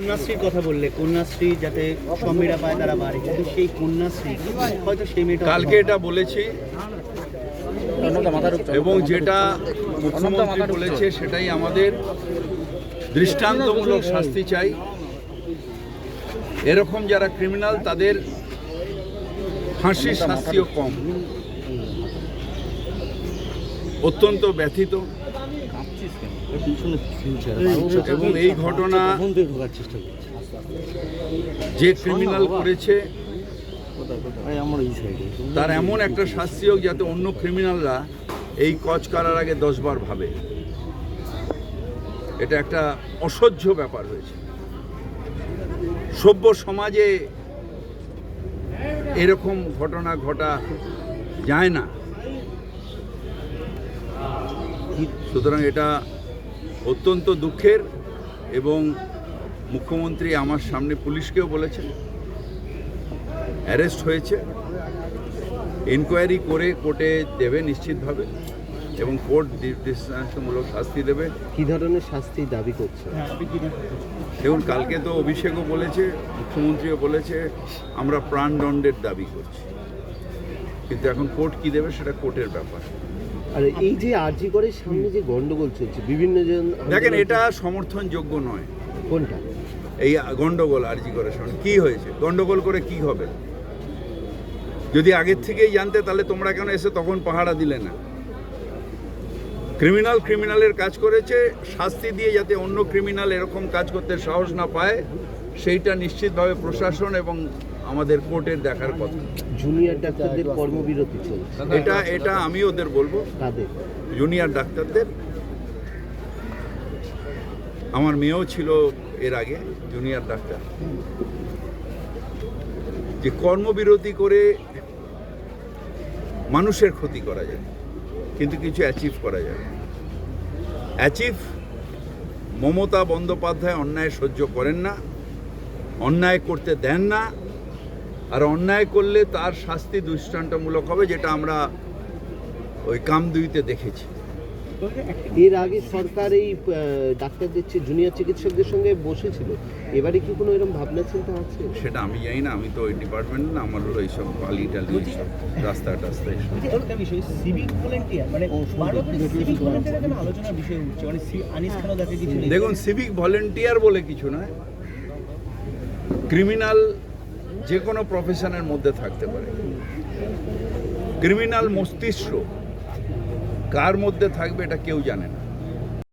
কন্যাশ্রীর কথা বললে, কন্যাশ্রী যাতে সব মেয়েরা পায় তারা বাড়ে। কিন্তু সেই কন্যাশ্রী, হয়তো সেই মেয়েটা কালকে এটা বলেছি। এবং যেটা মুখ্যমন্ত্রী বলেছে, সেটাই আমাদের দৃষ্টান্তমূলক শাস্তি চাই। এরকম যারা ক্রিমিনাল তাদের ফাঁসির শাস্তিও কম। অত্যন্ত ব্যথিত। এবং এই ঘটনা যে ক্রিমিনাল করেছে, তার এমন একটা শাস্তি হোক যাতে অন্য ক্রিমিনালরা এই কচ করার আগে দশবার ভাবে। এটা একটা অসহ্য ব্যাপার হয়েছে। সভ্য সমাজে এরকম ঘটনা ঘটা যায় না। সুতরাং এটা অত্যন্ত দুঃখের এবং মুখ্যমন্ত্রী আমার সামনে পুলিশকেও বলেছেন। অ্যারেস্ট হয়েছে। ইনকোয়ারি করে কোর্টে দেবে নিশ্চিতভাবে এবং কোর্ট দৃষ্টান্তমূলক শাস্তি দেবে। কি ধরনের শাস্তি দাবি করছে? হ্যাঁ, কি দেখুন কালকে তো অভিষেকও বলেছে মুখ্যমন্ত্রীও বলেছে আমরা প্রাণদণ্ডের দাবি করছি। কিন্তু এখন কোর্ট কি দেবে সেটা কোর্টের ব্যাপার। আর এই যে আরজি করে সামনে যে গন্ডগোল চলছে বিভিন্ন জন দেখেন এটা সমর্থনযোগ্য নয়। কোনটা? এই গন্ডগোল আরজি করে সামনে। কি হয়েছে? গন্ডগোল করে কি হবে? যদি আগের থেকেই জানতে তাহলে তোমরা কেন এসে তখন পাহারা দিলে না? ক্রিমিনাল ক্রিমিনালের কাজ করেছে শাস্তি দিয়ে যাতে অন্য ক্রিমিনাল এরকম কাজ করতে সাহস না পায় সেইটা নিশ্চিতভাবে প্রশাসন এবং আমাদের কোর্টের দেখার কথা। জুনিয়র ডাক্তারদের কর্মবিরতি চলছে। এটা এটা আমি ওদের বলব। তাদের জুনিয়র ডাক্তারদের। আমার মেয়েও ছিল এর আগে জুনিয়র ডাক্তার। যে কর্মবিরতি করে মানুষের ক্ষতি করা যায় কিন্তু কিছু অ্যাচিভ করা যায়। অ্যাচিভ মমতা বন্দ্যোপাধ্যায় অন্যায় সহ্য করেন না অন্যায় করতে দেন না আর অন্যায় করলে তার শাস্তি দৃষ্টান্তমূলক হবে যেটা আমরা ওই কামদুইতে দেখেছি। এর আগে সরকার এই ডাক্তারদের চেয়ে জুনিয়র চিকিৎসকদের সঙ্গে বসেছিল। এবারে কি কোনো এরকম ভাবনা চিন্তা আছে? সেটা আমি জানি না আমি তো ওই ডিপার্টমেন্ট না আমার হলো এইসব বালি টালি এইসব রাস্তা টাস্তা এইসব বলছি, বিষয় সিভিক ভলেন্টিয়ার মানে সিভিক ভলেন্টিয়ার আলোচনার বিষয় উঠছে মানে আনিস খানও দেখে কিছু দেখুন সিভিক ভলেন্টিয়ার বলে কিছু নয়। ক্রিমিনাল যে কোনো প্রফেশনের মধ্যে থাকতে পারে। ক্রিমিনাল মস্তিষ্ক কার মধ্যে থাকবে এটা কেউ জানে না।